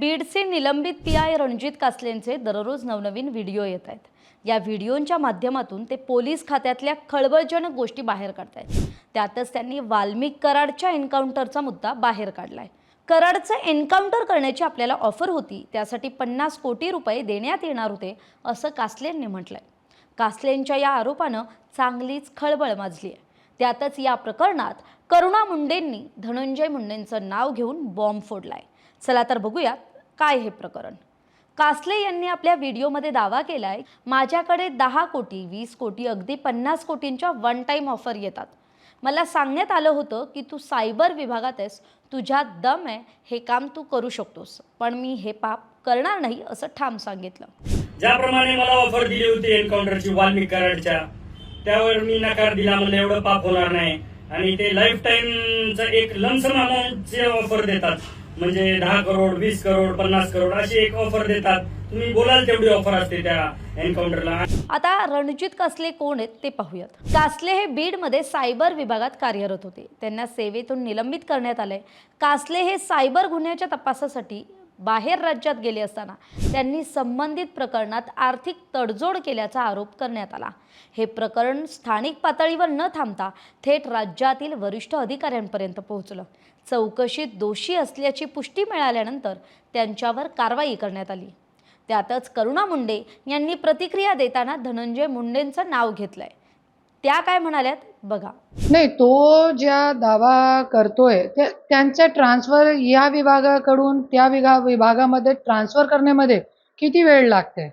बीडचे निलंबित P I Ranjit कासलेंचे दररोज नवनवीन व्हिडिओ येत आहेत. या व्हिडिओंच्या माध्यमातून ते पोलीस खात्यातल्या खळबळजनक गोष्टी बाहेर काढतायत. त्यातच त्यांनी वाल्मिक कराडच्या एन्काउंटरचा मुद्दा बाहेर काढलाय. कराडचं एन्काउंटर करण्याची आपल्याला ऑफर होती त्यासाठी पन्नास कोटी रुपये देण्यात येणार होते असं कासलेंनी म्हटलंय. कासलेंच्या या आरोपानं चांगलीच खळबळ माजली आहे त्यातच या प्रकरणात करुणा मुंडेंनी धनंजय मुंडेंचं नाव घेऊन बॉम्ब फोडलाय. चला तर बघूयात काय हे प्रकरण. कासले यांनी आपल्या व्हिडिओमध्ये दावा केलाय माझ्याकडे दहा कोटी वीस कोटी अगदी पन्नास कोटींच्या वन टाईम ऑफर येतात. मला सांगण्यात आलं होतं की तू सायबर विभागात आहेस तुझ्या दम आहे हे काम तू करू शकतोस. पण मी हे पाप करणार नाही असं ठाम सांगितलं. ज्याप्रमाणे मला ऑफर दिली होती एन्काउंटरची वाल्मिक कराडच्या त्यावर मी नकार दिला म्हणलं एवढं पाप होणार नाही. आणि ते लाईफ टाईमचं एक लमसम अमाऊंटचे ऑफर देतात. म्हणजे दहा करोड वीस करोड पन्नास करोड अशी एक ऑफर देतात. तुम्ही बोलाल तेवढी ऑफर असते त्या एन्काउंटरला आता रणजित कासले कोण आहेत ते पाहूयात. कासले हे बीडमध्ये सायबर विभागात कार्यरत होते. त्यांना सेवेतून निलंबित करण्यात आले कासले हे सायबर गुन्ह्याच्या तपासासाठी बाहेर राज्यात गेले असताना त्यांनी संबंधित प्रकरणात आर्थिक तडजोड केल्याचा आरोप करण्यात आला. हे प्रकरण स्थानिक पातळीवर न थांबता थेट राज्यातील वरिष्ठ अधिकाऱ्यांपर्यंत पोहोचलं. चौकशीत दोषी असल्याची पुष्टी मिळाल्यानंतर त्यांच्यावर कारवाई करण्यात आली. त्यातच करुणा मुंडे यांनी प्रतिक्रिया देताना धनंजय मुंडेंचं नाव घेतलंय. त्या काय म्हणाल्यात? बघा. नाही तो ज्या दावा करतोय ते ट्रान्सफर या विभागाकडून त्या विभा विभागामध्ये ट्रान्सफर करण्यामध्ये किती वेळ लागते?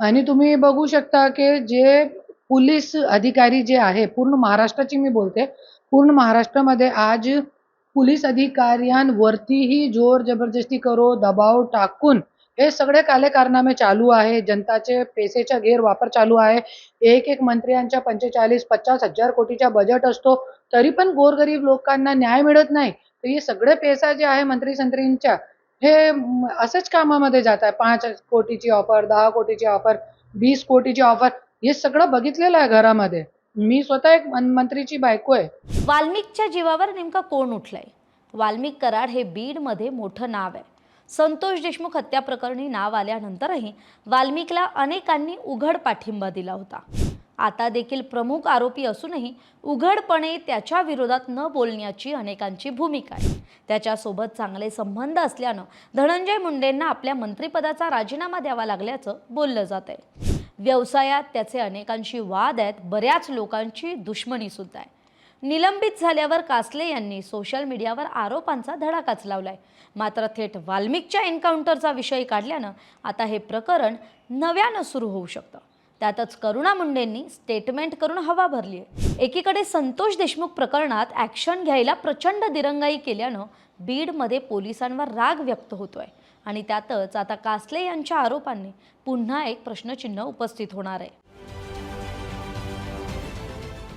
आणि तुम्ही बघू शकता की जे पोलीस अधिकारी जे आहे पूर्ण महाराष्ट्राची मी बोलते पूर्ण महाराष्ट्रामध्ये आज पोलीस अधिकाऱ्यांवरतीही जोर जबरदस्ती करो दबाव टाकून हे सगळे काले कारनामे चालू आहे. जनताचे पैसेचा गैरवापर चालू आहे. एक एक मंत्र्यांच्या पंचेचाळीस पचास हजार कोटीचा बजेट असतो. तरी पण गोरगरीब लोकांना न्याय मिळत नाही. तर हे सगळे पैसा जे आहे मंत्री संत्रींच्या हे असंच कामामध्ये जात आहे. पाच कोटीची ऑफर दहा कोटीची ऑफर वीस कोटीची ऑफर हे सगळं बघितलेलं आहे घरामध्ये. मी स्वतः एक मन- मंत्रीची बायको आहे. वाल्मिकच्या जीवावर नेमका कोण उठलाय? वाल्मिक कराड हे बीडमध्ये मोठं नाव आहे. संतोष देशमुख हत्या प्रकरणी नाव आल्यानंतरही वाल्मिकला अनेकांनी उघड पाठिंबा दिला होता. आता देखील प्रमुख आरोपी असूनही उघडपणे त्याच्या विरोधात न बोलण्याची अनेकांची भूमिका आहे. त्याच्यासोबत चांगले संबंध असल्यानं धनंजय मुंडेंना आपल्या मंत्रिपदाचा राजीनामा द्यावा लागल्याचं बोललं जात आहे व्यवसायात त्याचे अनेकांशी वाद आहेत बऱ्याच लोकांची दुश्मनी सुद्धा आहे. निलंबित झाल्यावर कासले यांनी सोशल मीडियावर आरोपांचा धडाकाच लावलाय मात्र थेट वाल्मिकच्या एन्काउंटरचा विषय काढल्यानं आता हे प्रकरण नव्यानं सुरू होऊ शकतं. त्यातच करुणा मुंडेंनी स्टेटमेंट करून हवा भरली आहे एकीकडे संतोष देशमुख प्रकरणात ॲक्शन घ्यायला प्रचंड दिरंगाई केल्यानं बीडमध्ये पोलिसांवर राग व्यक्त होतोय. आणि त्यातच आता कासले यांच्या आरोपांनी पुन्हा एक प्रश्नचिन्ह उपस्थित होणार आहे.